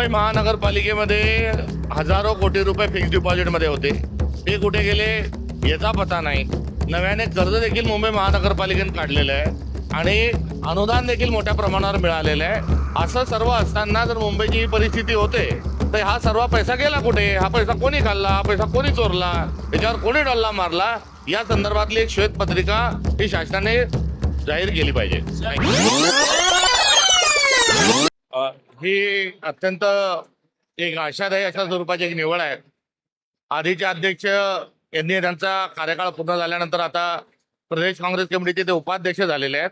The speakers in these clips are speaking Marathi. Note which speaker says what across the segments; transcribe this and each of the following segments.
Speaker 1: मुंबई महानगरपालिकेमध्ये हजारो कोटी रुपये फिक्स डिपॉझिटमध्ये होते. ते कुठे गेले? याचा पता नाही. नव्याने कर्ज देखील मुंबई महानगरपालिकेने काढलेलं आहे आणि अनुदान देखील मोठ्या प्रमाणावर मिळालेलं आहे. असं सर्व असताना जर मुंबईची ही परिस्थिती होते तर हा सर्व पैसा गेला कुठे? हा पैसा कोणी खाल्ला? हा पैसा कोणी चोरला? त्याच्यावर कोणी डल्ला मारला? या संदर्भातली एक श्वेत पत्रिका ही शासनाने जाहीर केली पाहिजे. ही अत्यंत एक आशादायी अशा स्वरूपाची एक निवड आहे. आधीचे अध्यक्ष यांनी त्यांचा कार्यकाळ पूर्ण झाल्यानंतर आता प्रदेश काँग्रेस कमिटीचे ते उपाध्यक्ष झालेले आहेत.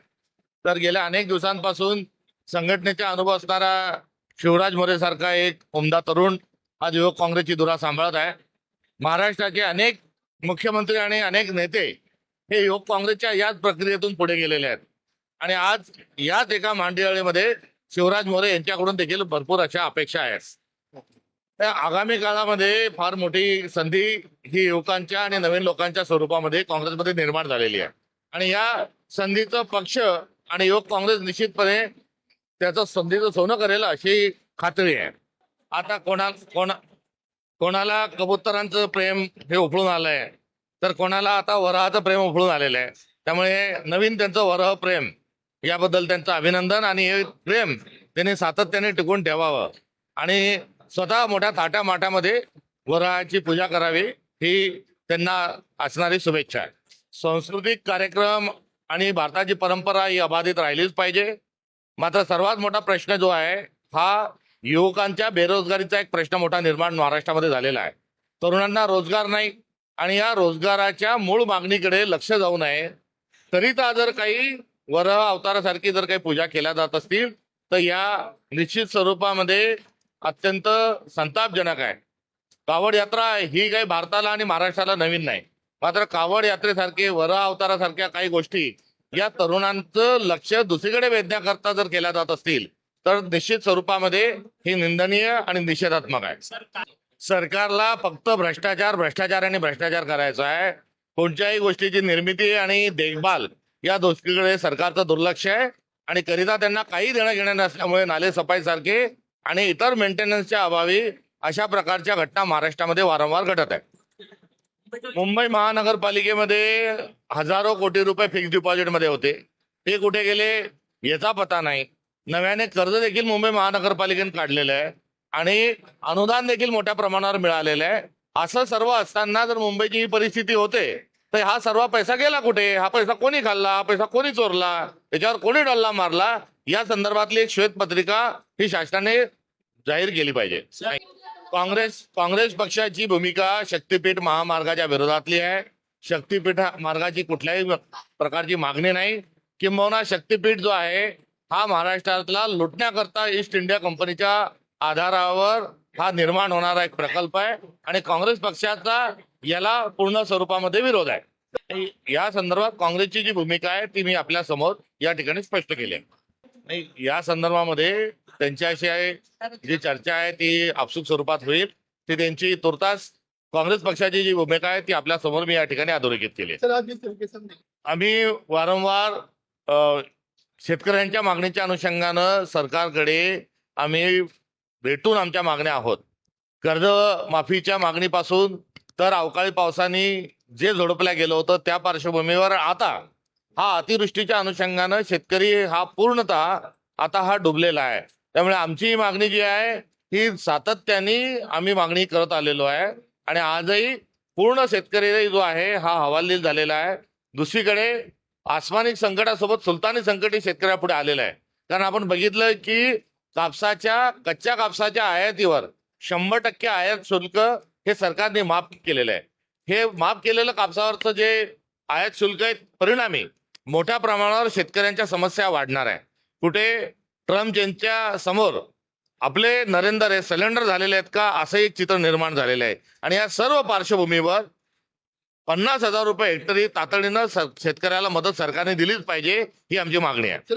Speaker 1: तर गेल्या अनेक दिवसांपासून संघटनेचा अनुभव असणारा शिवराज मोरे सारखा एक उमदा तरुण आज युवक काँग्रेसची धुरा सांभाळत आहे. महाराष्ट्राचे अनेक मुख्यमंत्री आणि अनेक नेते हे युवक काँग्रेसच्या याच प्रक्रियेतून पुढे गेलेले आहेत. आणि आज याच एका मांडियाळीमध्ये शिवराज मोरे यांच्याकडून देखील भरपूर अशा अपेक्षा आहेत. त्या आगामी काळामध्ये फार मोठी संधी ही युवकांच्या आणि नवीन लोकांच्या स्वरूपामध्ये काँग्रेसमध्ये निर्माण झालेली आहे. आणि या संधीचं पक्ष आणि युवक काँग्रेस निश्चितपणे त्याचं संधीचं सोनं करेल अशी खात्री आहे. आता कोणा कोणा कोणाला कबुतरांचं प्रेम हे उफळून आलंय तर कोणाला आता वराहाचं प्रेम उफळून आलेलं आहे. त्यामुळे नवीन त्यांचं वराह प्रेम याबद्दल त्यांचं अभिनंदन आणि हे प्रेम त्यांनी सातत्याने टिकून ठेवावं. आणि स्वतः मोठ्या थाट्या माटामध्ये वराळाची पूजा करावी ही त्यांना असणारी शुभेच्छा आहे. सांस्कृतिक कार्यक्रम आणि भारताची परंपरा ही अबाधित राहिलीच पाहिजे. मात्र सर्वात मोठा प्रश्न जो आहे हा युवकांच्या बेरोजगारीचा एक प्रश्न मोठा निर्माण महाराष्ट्रामध्ये झालेला आहे. तरुणांना रोजगार नाही आणि या रोजगाराच्या मूळ मागणीकडे लक्ष जाऊ नये. तरीता जर काही वर अवतारासारखी जर काही पूजा केल्या जात असतील तर या निश्चित स्वरूपामध्ये अत्यंत संतापजनक आहे. कावड यात्रा ही काही भारताला आणि महाराष्ट्राला नवीन नाही. मात्र कावड यात्रेसारखे वर अवतारासारख्या काही गोष्टी या तरुणांचं लक्ष दुसरीकडे वेधण्याकरता जर केल्या जात असतील तर निश्चित स्वरूपामध्ये ही निंदनीय आणि निषेधात्मक आहे. सरकारला फक्त भ्रष्टाचार भ्रष्टाचार आणि भ्रष्टाचार करायचा आहे. कोणत्याही गोष्टीची निर्मिती आणि देखभाल या गोष्टीकडे सरकारचं दुर्लक्ष आहे आणि करिता त्यांना काही देणं घेणं नसल्यामुळे नाले सफाई सारखे आणि इतर मेंटेनन्सच्या अभावी अशा प्रकारच्या घटना महाराष्ट्रामध्ये वारंवार घडत आहेत. मुंबई महानगरपालिकेमध्ये हजारो कोटी रुपये फिक्स डिपॉझिटमध्ये होते. ते कुठे गेले? याचा पता नाही. नव्याने कर्ज देखील मुंबई महानगरपालिकेने काढलेलं आहे आणि अनुदान देखील मोठ्या प्रमाणावर मिळालेलं आहे. असं सर्व असताना जर मुंबईची ही परिस्थिती होते तर हा सर्व पैसा गेला कुठे? हा पैसा कोणी खाल्ला? हा पैसा कोणी चोरला? त्याच्यावर कोणी डल्ला मारला? या संदर्भातली एक श्वेतपत्रिका ही शासनाने जाहीर केली पाहिजे. काँग्रेस काँग्रेस पक्षाची भूमिका शक्तीपीठ महामार्गाच्या विरोधातली आहे. शक्तीपीठ मार्गाची कुठल्याही प्रकारची मागणी नाही. किंबहुना शक्तीपीठ जो आहे हा महाराष्ट्रातला लुटण्याकरता ईस्ट इंडिया कंपनीच्या आधारावर हा निर्माण होणारा एक प्रकल्प आहे. आणि काँग्रेस पक्षाचा याला पूर्ण स्वरूपामध्ये विरोध आहे. या संदर्भात काँग्रेसची जी भूमिका आहे ती मी आपल्यासमोर या ठिकाणी स्पष्ट केली आहे. नाही या संदर्भामध्ये त्यांच्याशी आहे जी चर्चा आहे ती आपसूक स्वरूपात होईल. ती त्यांची तुर्तास काँग्रेस पक्षाची जी भूमिका आहे ती आपल्यासमोर मी या ठिकाणी अधोरेखित केली आम्ही वारंवार शेतकऱ्यांच्या मागणीच्या अनुषंगानं सरकारकडे आम्ही भेटून आमच्या मागण्या आहोत. कर्ज माफीच्या मागणीपासून तर अवकाळी पावसाने जे झोडपल्या गेलं होतं त्या पार्श्वभूमीवर आता हा अतिवृष्टीच्या अनुषंगानं शेतकरी हा पूर्णतः आता हा डुबलेला आहे. त्यामुळे आमची मागणी जी आहे ही सातत्याने आम्ही मागणी करत आलेलो आहे. आणि आजही पूर्ण शेतकरी जो आहे हा हवालदिल झालेला आहे. दुसरीकडे आसमानिक संकटासोबत सुलतानी संकटही शेतकऱ्यापुढे आलेलं आहे. कारण आपण बघितलं की कापसाच्या कच्च्या कापसाच्या आयातीवर शंभर टक्के आयात शुल्क हे सरकारने माफ केलेलं आहे. हे माफ केलेलं कापसावरचं जे आयात शुल्क आहे परिणामी मोठ्या प्रमाणावर शेतकऱ्यांच्या समस्या वाढणार आहे. कुठे ट्रम्प यांच्या समोर आपले नरेंद्र हे सिलेंडर झालेले आहेत का असं एक चित्र निर्माण झालेलं आहे. आणि या सर्व पार्श्वभूमीवर पन्नास हजार रुपये हेक्टरी तातडीनं स- शेतकऱ्याला मदत सरकारने दिलीच पाहिजे ही आमची मागणी आहे.